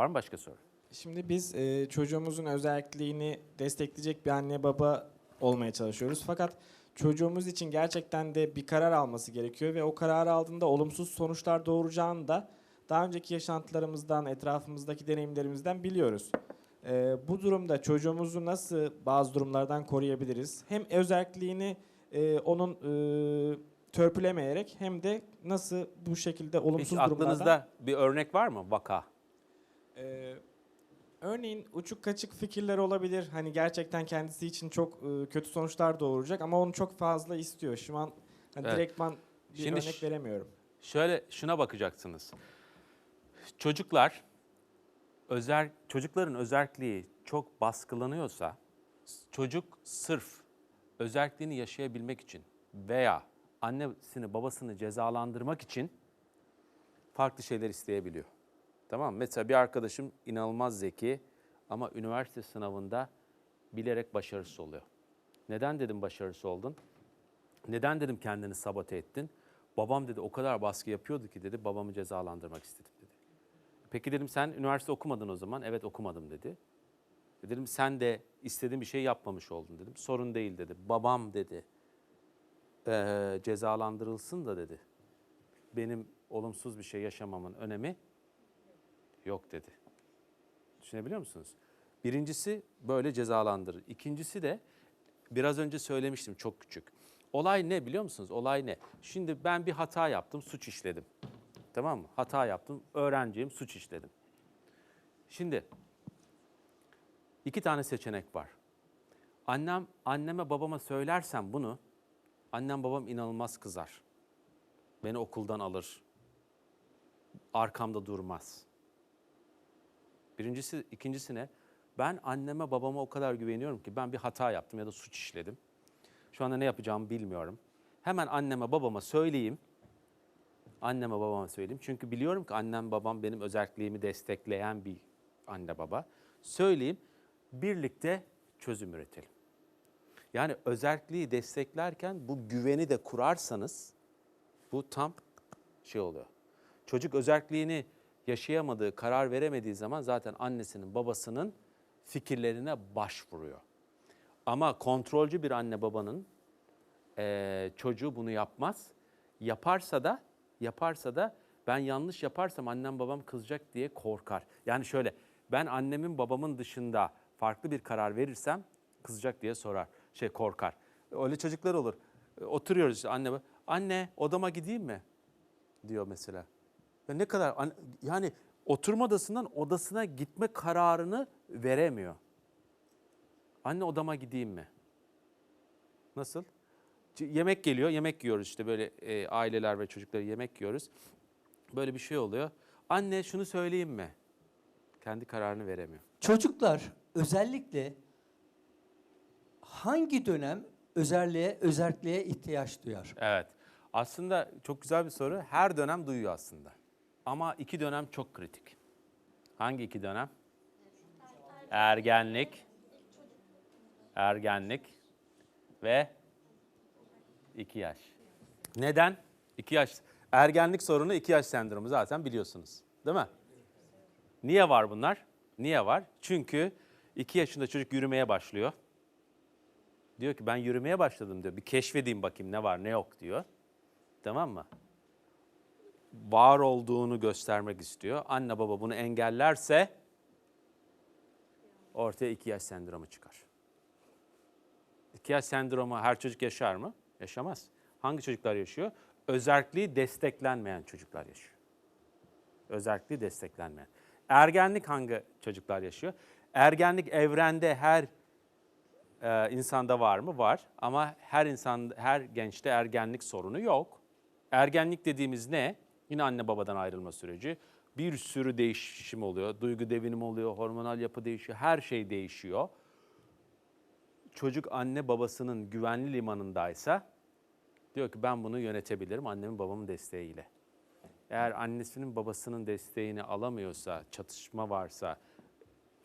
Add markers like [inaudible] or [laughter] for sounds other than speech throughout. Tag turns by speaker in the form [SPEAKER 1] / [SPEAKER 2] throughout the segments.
[SPEAKER 1] Var mı başka soru?
[SPEAKER 2] Şimdi biz e, çocuğumuzun özelliğini destekleyecek bir anne baba olmaya çalışıyoruz. Fakat çocuğumuz için gerçekten de bir karar alması gerekiyor ve o kararı aldığında olumsuz sonuçlar doğuracağını da daha önceki yaşantılarımızdan, etrafımızdaki deneyimlerimizden biliyoruz. E, bu durumda çocuğumuzu nasıl bazı durumlardan koruyabiliriz? Hem özelliğini e, onun e, törpülemeyerek hem de nasıl bu şekilde olumsuz
[SPEAKER 1] Peki
[SPEAKER 2] durumlardan...
[SPEAKER 1] aklınızda bir örnek var mı vaka?
[SPEAKER 2] Ee, örneğin uçuk kaçık fikirler olabilir. Hani gerçekten kendisi için çok e, kötü sonuçlar doğuracak ama onu çok fazla istiyor. Şu an hani
[SPEAKER 1] Evet.
[SPEAKER 2] direktman bir
[SPEAKER 1] Şimdi
[SPEAKER 2] örnek
[SPEAKER 1] ş-
[SPEAKER 2] veremiyorum.
[SPEAKER 1] Şöyle şuna bakacaksınız. Çocuklar özel çocukların özelliği çok baskılanıyorsa çocuk sırf özelliğini yaşayabilmek için veya annesini babasını cezalandırmak için farklı şeyler isteyebiliyor. Tamam? Mesela bir arkadaşım inanılmaz zeki ama üniversite sınavında bilerek başarısız oluyor. Neden dedim başarısız oldun? Neden dedim kendini sabote ettin? Babam dedi o kadar baskı yapıyordu ki dedi babamı cezalandırmak istedim dedi. Peki dedim sen üniversite okumadın o zaman. Evet okumadım dedi. E Dedim sen de istediğin bir şey yapmamış oldun dedim. Sorun değil dedi. Babam dedi eee, cezalandırılsın da dedi. Benim olumsuz bir şey yaşamamın önemi yok dedi. Düşünebiliyor musunuz? Birincisi böyle cezalandırır. İkincisi de biraz önce söylemiştim çok küçük. Olay ne biliyor musunuz? Olay ne? Şimdi ben bir hata yaptım, suç işledim. Tamam mı? Hata yaptım, öğrenciyim, suç işledim. Şimdi iki tane seçenek var. Annem, anneme babama söylersem bunu, annem babam inanılmaz kızar. Beni okuldan alır. Arkamda durmaz. Birincisi, ikincisi ne? Ben anneme babama o kadar güveniyorum ki ben bir hata yaptım ya da suç işledim. Şu anda ne yapacağımı bilmiyorum. Hemen anneme babama söyleyeyim. Anneme babama söyleyeyim. Çünkü biliyorum ki annem babam benim özelliğimi destekleyen bir anne baba. Söyleyeyim. Birlikte çözüm üretelim. Yani özelliği desteklerken bu güveni de kurarsanız bu tam şey oluyor. Çocuk özelliğini yaşayamadığı, karar veremediği zaman zaten annesinin, babasının fikirlerine başvuruyor. Ama kontrolcü bir anne babanın eee, çocuğu bunu yapmaz. Yaparsa da yaparsa da ben yanlış yaparsam annem babam kızacak diye korkar. Yani şöyle ben annemin babamın dışında farklı bir karar verirsem kızacak diye sorar. Şey korkar. Öyle çocuklar olur. E, Oturuyoruz işte anne anne odama gideyim mi? diyor mesela. Ya ne kadar an- yani oturma odasından odasına gitme kararını veremiyor. Anne odama gideyim mi? Nasıl? Yemek geliyor, yemek yiyoruz işte böyle e, aileler ve çocukları yemek yiyoruz. Böyle bir şey oluyor. Anne şunu söyleyeyim mi? Kendi kararını veremiyor.
[SPEAKER 3] Çocuklar özellikle hangi dönem özelliğe, özelliğe ihtiyaç duyar?
[SPEAKER 1] Evet. Aslında çok güzel bir soru. Her dönem duyuyor aslında. Ama iki dönem çok kritik. Hangi iki dönem? Ergenlik, ergenlik ve iki yaş. Neden? İki yaş. Ergenlik sorunu iki yaş sendromu zaten biliyorsunuz. Değil mi? Niye var bunlar? Niye var? Çünkü iki yaşında çocuk yürümeye başlıyor. Diyor ki ben yürümeye başladım diyor. Bir keşfedeyim bakayım ne var ne yok diyor. Tamam mı? Var olduğunu göstermek istiyor. Anne baba bunu engellerse ortaya iki yaş sendromu çıkar. İki yaş sendromu her çocuk yaşar mı? Yaşamaz. Hangi çocuklar yaşıyor? Özelliği desteklenmeyen çocuklar yaşıyor. Özelliği desteklenmeyen. Ergenlik hangi çocuklar yaşıyor? Ergenlik evrende her ee, insanda var mı? Var. Ama her insan, her gençte ergenlik sorunu yok. Ergenlik dediğimiz ne? Yine anne babadan ayrılma süreci. Bir sürü değişim oluyor. Duygu devinim oluyor, hormonal yapı değişiyor, her şey değişiyor. Çocuk anne babasının güvenli limanındaysa diyor ki ben bunu yönetebilirim annemin babamın desteğiyle. Eğer annesinin babasının desteğini alamıyorsa, çatışma varsa,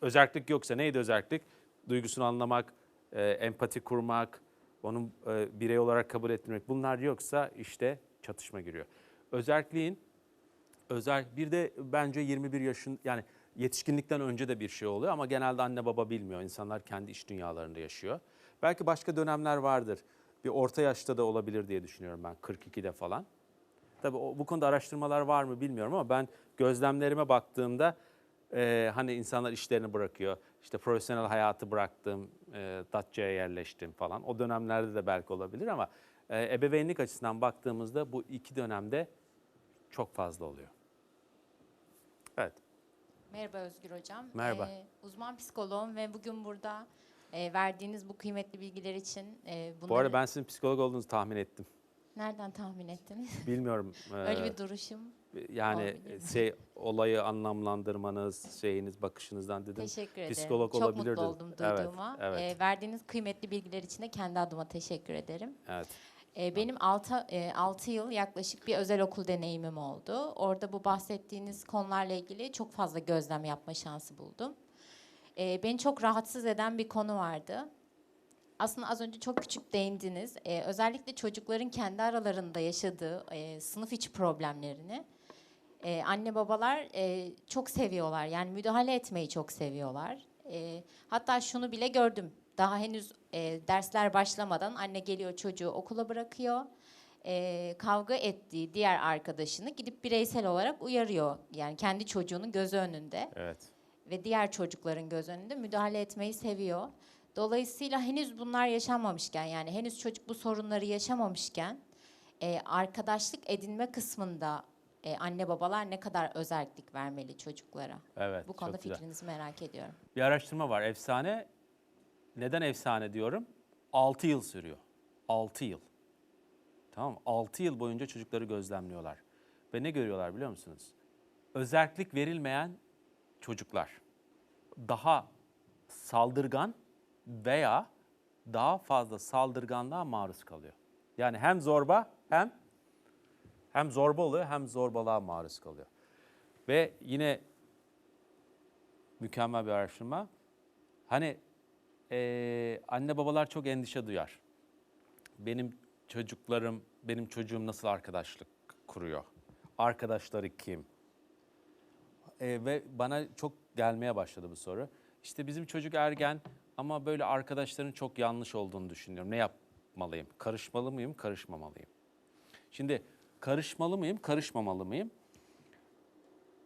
[SPEAKER 1] özellik yoksa neydi özellik? Duygusunu anlamak, e, empati kurmak, onun e, birey olarak kabul ettirmek. Bunlar yoksa işte çatışma giriyor. Özelliğin özel bir de bence 21 yaşın yani yetişkinlikten önce de bir şey oluyor ama genelde anne baba bilmiyor. İnsanlar kendi iş dünyalarında yaşıyor. Belki başka dönemler vardır. Bir orta yaşta da olabilir diye düşünüyorum ben 42'de falan. Tabii bu konuda araştırmalar var mı bilmiyorum ama ben gözlemlerime baktığımda e, hani insanlar işlerini bırakıyor. İşte profesyonel hayatı bıraktım, e, Datça'ya yerleştim falan. O dönemlerde de belki olabilir ama e, ebeveynlik açısından baktığımızda bu iki dönemde çok fazla oluyor. Evet.
[SPEAKER 4] Merhaba Özgür Hocam.
[SPEAKER 1] Merhaba.
[SPEAKER 4] Ee, uzman psikoloğum ve bugün burada e, verdiğiniz bu kıymetli bilgiler için e, bunları...
[SPEAKER 1] Bu arada ben sizin psikolog olduğunuzu tahmin ettim.
[SPEAKER 4] Nereden tahmin ettiniz? [laughs]
[SPEAKER 1] Bilmiyorum. [laughs]
[SPEAKER 4] Öyle
[SPEAKER 1] e,
[SPEAKER 4] bir duruşum.
[SPEAKER 1] yani
[SPEAKER 4] olabilir.
[SPEAKER 1] şey olayı anlamlandırmanız, şeyiniz, bakışınızdan dedim.
[SPEAKER 4] Teşekkür ederim.
[SPEAKER 1] psikolog
[SPEAKER 4] Çok
[SPEAKER 1] olabilirdin.
[SPEAKER 4] mutlu oldum
[SPEAKER 1] Evet,
[SPEAKER 4] duyduğuma.
[SPEAKER 1] evet.
[SPEAKER 4] Ee, verdiğiniz kıymetli bilgiler için de kendi adıma teşekkür ederim.
[SPEAKER 1] Evet.
[SPEAKER 4] Ee, benim 6 6 yıl yaklaşık bir özel okul deneyimim oldu. Orada bu bahsettiğiniz konularla ilgili çok fazla gözlem yapma şansı buldum. Ee, beni çok rahatsız eden bir konu vardı. Aslında az önce çok küçük değindiniz. Ee, özellikle çocukların kendi aralarında yaşadığı e, sınıf içi problemlerini e, anne babalar e, çok seviyorlar. Yani müdahale etmeyi çok seviyorlar. E, hatta şunu bile gördüm. Daha henüz e, dersler başlamadan anne geliyor çocuğu okula bırakıyor. E, kavga ettiği diğer arkadaşını gidip bireysel olarak uyarıyor. Yani kendi çocuğunun gözü önünde
[SPEAKER 1] Evet.
[SPEAKER 4] ve diğer çocukların göz önünde müdahale etmeyi seviyor. Dolayısıyla henüz bunlar yaşanmamışken yani henüz çocuk bu sorunları yaşamamışken e, arkadaşlık edinme kısmında e, anne babalar ne kadar özellik vermeli çocuklara?
[SPEAKER 1] Evet.
[SPEAKER 4] Bu konuda
[SPEAKER 1] güzel.
[SPEAKER 4] fikrinizi merak ediyorum.
[SPEAKER 1] Bir araştırma var. Efsane. Neden efsane diyorum? 6 yıl sürüyor. 6 yıl. Tamam mı? 6 yıl boyunca çocukları gözlemliyorlar. Ve ne görüyorlar biliyor musunuz? Özellik verilmeyen çocuklar daha saldırgan veya daha fazla saldırganlığa maruz kalıyor. Yani hem zorba hem hem zorba oluyor hem zorbalığa maruz kalıyor. Ve yine mükemmel bir araştırma. Hani eee, anne babalar çok endişe duyar. Benim çocuklarım, benim çocuğum nasıl arkadaşlık kuruyor? Arkadaşları kim? Eee, ve bana çok gelmeye başladı bu soru. İşte bizim çocuk ergen ama böyle arkadaşların çok yanlış olduğunu düşünüyorum. Ne yapmalıyım? Karışmalı mıyım, karışmamalıyım? Şimdi karışmalı mıyım, karışmamalı mıyım?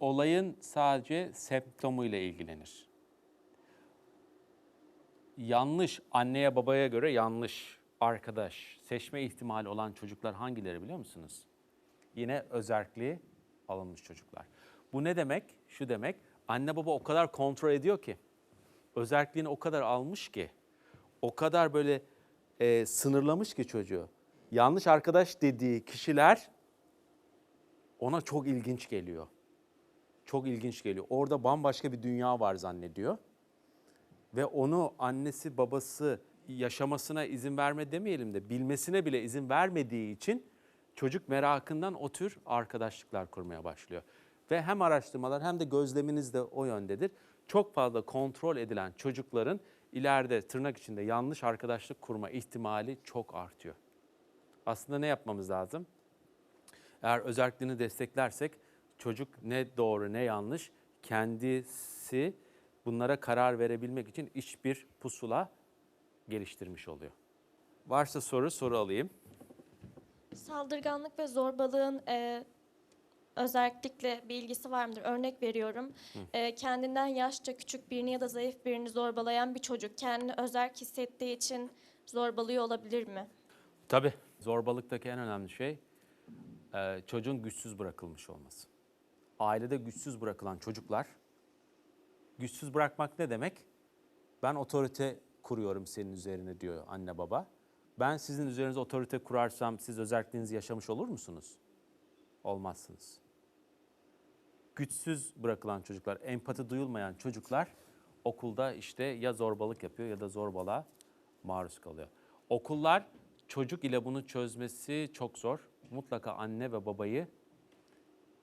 [SPEAKER 1] olayın sadece semptomuyla ilgilenir. Yanlış anneye babaya göre yanlış arkadaş seçme ihtimali olan çocuklar hangileri biliyor musunuz? Yine özerkliği alınmış çocuklar. Bu ne demek? Şu demek anne baba o kadar kontrol ediyor ki özerkliğini o kadar almış ki o kadar böyle e, sınırlamış ki çocuğu. Yanlış arkadaş dediği kişiler ona çok ilginç geliyor çok ilginç geliyor. Orada bambaşka bir dünya var zannediyor. Ve onu annesi babası yaşamasına izin verme demeyelim de bilmesine bile izin vermediği için çocuk merakından o tür arkadaşlıklar kurmaya başlıyor. Ve hem araştırmalar hem de gözleminiz de o yöndedir. Çok fazla kontrol edilen çocukların ileride tırnak içinde yanlış arkadaşlık kurma ihtimali çok artıyor. Aslında ne yapmamız lazım? Eğer özelliğini desteklersek çocuk ne doğru ne yanlış kendisi bunlara karar verebilmek için iç bir pusula geliştirmiş oluyor. Varsa soru soru alayım.
[SPEAKER 5] Saldırganlık ve zorbalığın e, özellikle bir ilgisi var mıdır? Örnek veriyorum. E, kendinden yaşça küçük birini ya da zayıf birini zorbalayan bir çocuk kendini özerk hissettiği için zorbalıyor olabilir mi?
[SPEAKER 1] Tabii zorbalıktaki en önemli şey e, çocuğun güçsüz bırakılmış olması. Ailede güçsüz bırakılan çocuklar, güçsüz bırakmak ne demek? Ben otorite kuruyorum senin üzerine diyor anne baba. Ben sizin üzerinize otorite kurarsam siz özelliğinizi yaşamış olur musunuz? Olmazsınız. Güçsüz bırakılan çocuklar, empati duyulmayan çocuklar okulda işte ya zorbalık yapıyor ya da zorbalığa maruz kalıyor. Okullar çocuk ile bunu çözmesi çok zor. Mutlaka anne ve babayı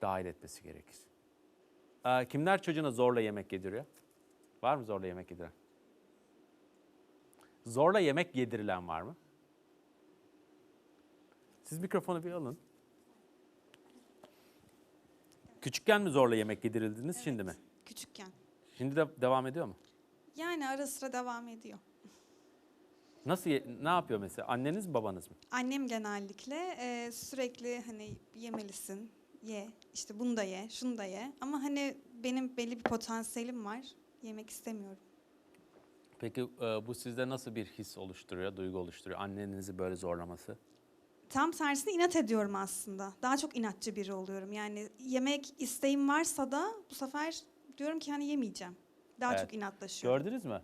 [SPEAKER 1] dahil etmesi gerekir. Ee, kimler çocuğuna zorla yemek yediriyor? Var mı zorla yemek yediren? Zorla yemek yedirilen var mı? Siz mikrofonu bir alın. Küçükken mi zorla yemek yedirildiniz şimdi mi?
[SPEAKER 6] Küçükken.
[SPEAKER 1] Şimdi de devam ediyor mu?
[SPEAKER 6] Yani ara sıra devam ediyor.
[SPEAKER 1] Nasıl ne yapıyor mesela? Anneniz mi babanız mı?
[SPEAKER 6] Annem genellikle e, sürekli hani yemelisin, ye, işte bunu da ye, şunu da ye. Ama hani benim belli bir potansiyelim var, yemek istemiyorum.
[SPEAKER 1] Peki e, bu sizde nasıl bir his oluşturuyor, duygu oluşturuyor? Annenizi böyle zorlaması?
[SPEAKER 6] Tam tersine inat ediyorum aslında. Daha çok inatçı biri oluyorum. Yani yemek isteğim varsa da bu sefer diyorum ki hani yemeyeceğim. Daha
[SPEAKER 1] Evet.
[SPEAKER 6] çok inatlaşıyorum.
[SPEAKER 1] Gördünüz mü?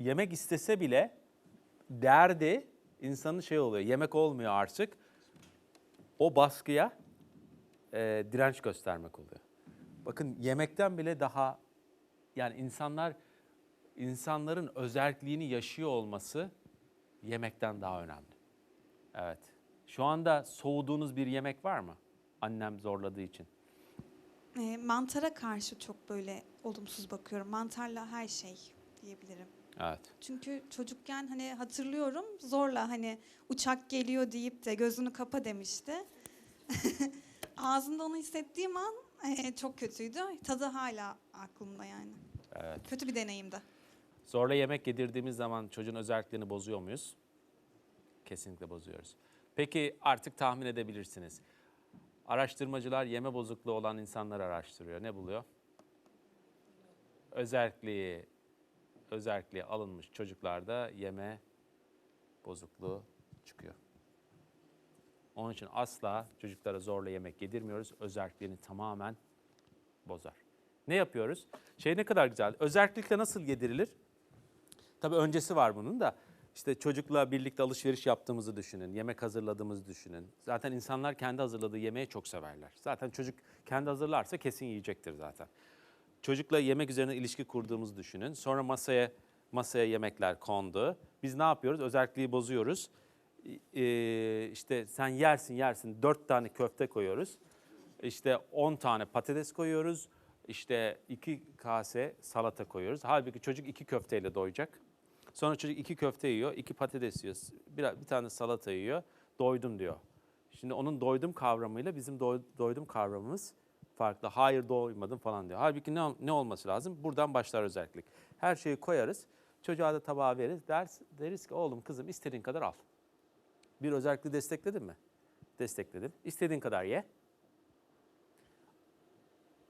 [SPEAKER 1] Yemek istese bile derdi insanın şey oluyor. Yemek olmuyor artık. O baskıya e, direnç göstermek oluyor. Bakın yemekten bile daha yani insanlar insanların özelliğini yaşıyor olması yemekten daha önemli. Evet. Şu anda soğuduğunuz bir yemek var mı? Annem zorladığı için.
[SPEAKER 6] E, mantara karşı çok böyle olumsuz bakıyorum. Mantarla her şey diyebilirim.
[SPEAKER 1] Evet.
[SPEAKER 6] Çünkü çocukken hani hatırlıyorum zorla hani uçak geliyor deyip de gözünü kapa demişti. [laughs] Ağzımda onu hissettiğim an e, çok kötüydü. Tadı hala aklımda yani.
[SPEAKER 1] Evet.
[SPEAKER 6] Kötü bir deneyimdi.
[SPEAKER 1] Zorla yemek yedirdiğimiz zaman çocuğun özelliklerini bozuyor muyuz? Kesinlikle bozuyoruz. Peki artık tahmin edebilirsiniz. Araştırmacılar yeme bozukluğu olan insanları araştırıyor. Ne buluyor? Özelliği, özelliği alınmış çocuklarda yeme bozukluğu çıkıyor. Onun için asla çocuklara zorla yemek yedirmiyoruz. Özelliklerini tamamen bozar. Ne yapıyoruz? Şey ne kadar güzel. Özellikle nasıl yedirilir? Tabii öncesi var bunun da. İşte çocukla birlikte alışveriş yaptığımızı düşünün, yemek hazırladığımızı düşünün. Zaten insanlar kendi hazırladığı yemeği çok severler. Zaten çocuk kendi hazırlarsa kesin yiyecektir zaten. Çocukla yemek üzerine ilişki kurduğumuzu düşünün. Sonra masaya masaya yemekler kondu. Biz ne yapıyoruz? Özelliği bozuyoruz. Ee, işte sen yersin yersin dört tane köfte koyuyoruz. İşte 10 tane patates koyuyoruz. İşte iki kase salata koyuyoruz. Halbuki çocuk iki köfteyle doyacak. Sonra çocuk iki köfte yiyor, iki patates yiyor, bir, bir tane salata yiyor. Doydum diyor. Şimdi onun doydum kavramıyla bizim doy- doydum kavramımız farklı. Hayır doymadım falan diyor. Halbuki ne, ne olması lazım? Buradan başlar özellik. Her şeyi koyarız. Çocuğa da tabağı veririz. Ders, deriz ki oğlum kızım istediğin kadar al. Bir özelliği destekledin mi? Destekledim. İstediğin kadar ye.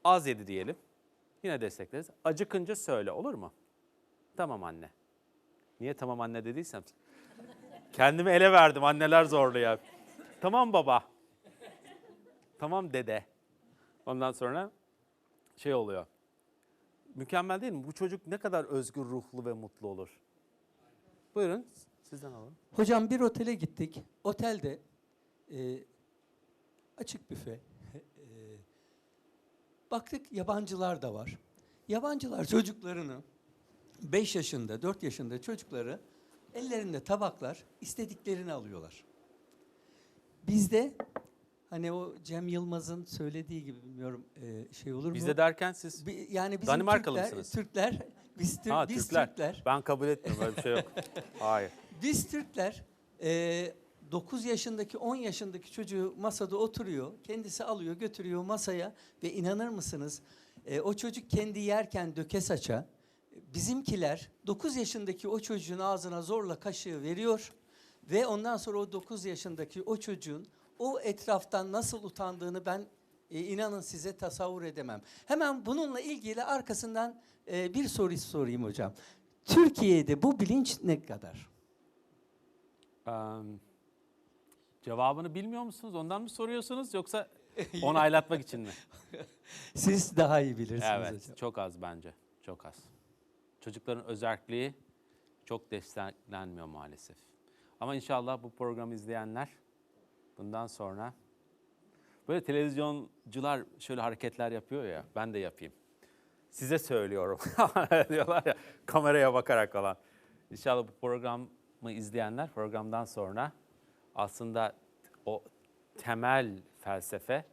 [SPEAKER 1] Az yedi diyelim. Yine destekleriz. Acıkınca söyle olur mu? Tamam anne. Niye tamam anne dediysem? Kendimi ele verdim anneler zorluyor. Tamam baba. Tamam dede. Ondan sonra şey oluyor. Mükemmel değil mi? Bu çocuk ne kadar özgür ruhlu ve mutlu olur. Buyurun sizden alalım.
[SPEAKER 3] Hocam bir otele gittik. Otelde e, açık büfe. [laughs] E, baktık yabancılar da var. Yabancılar çocuklarını 5 yaşında, 4 yaşında çocukları ellerinde tabaklar istediklerini alıyorlar. Bizde hani o Cem Yılmaz'ın söylediği gibi bilmiyorum e, şey olur mu?
[SPEAKER 1] Bizde derken siz...
[SPEAKER 3] Bi- yani bizim
[SPEAKER 1] Danimarkalı
[SPEAKER 3] Türkler,
[SPEAKER 1] mısınız?
[SPEAKER 3] Türkler, biz, Tür-
[SPEAKER 1] Ha,
[SPEAKER 3] biz
[SPEAKER 1] Türkler.
[SPEAKER 3] Türkler
[SPEAKER 1] Ben kabul etmiyorum böyle bir şey yok. [laughs] Hayır.
[SPEAKER 3] Biz Türkler e, 9 yaşındaki 10 yaşındaki çocuğu masada oturuyor. Kendisi alıyor götürüyor masaya ve inanır mısınız e, o çocuk kendi yerken döke saça bizimkiler 9 yaşındaki o çocuğun ağzına zorla kaşığı veriyor ve ondan sonra o 9 yaşındaki o çocuğun o etraftan nasıl utandığını ben e, inanın size tasavvur edemem. Hemen bununla ilgili arkasından e, bir soru sorayım hocam. Türkiye'de bu bilinç ne kadar?
[SPEAKER 1] Cevabını bilmiyor musunuz? Ondan mı soruyorsunuz yoksa [laughs] onaylatmak için mi? [laughs]
[SPEAKER 3] Siz daha iyi bilirsiniz
[SPEAKER 1] Evet,
[SPEAKER 3] hocam.
[SPEAKER 1] çok az bence. Çok az. Çocukların özelliği çok desteklenmiyor maalesef. Ama inşallah bu programı izleyenler bundan sonra böyle televizyoncular şöyle hareketler yapıyor ya, ben de yapayım. Size söylüyorum [laughs] diyorlar ya kameraya bakarak falan. İnşallah bu programı izleyenler programdan sonra aslında o temel felsefe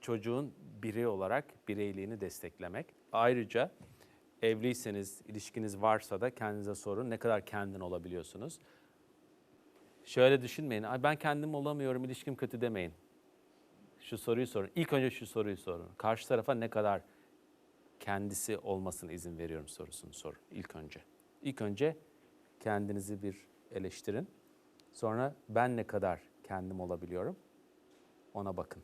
[SPEAKER 1] çocuğun birey olarak bireyliğini desteklemek. Ayrıca evliyseniz, ilişkiniz varsa da kendinize sorun ne kadar kendin olabiliyorsunuz. Şöyle düşünmeyin, ben kendim olamıyorum, ilişkim kötü demeyin. Şu soruyu sorun. İlk önce şu soruyu sorun. Karşı tarafa ne kadar kendisi olmasına izin veriyorum sorusunu sorun ilk önce. İlk önce kendinizi bir eleştirin. Sonra ben ne kadar kendim olabiliyorum ona bakın.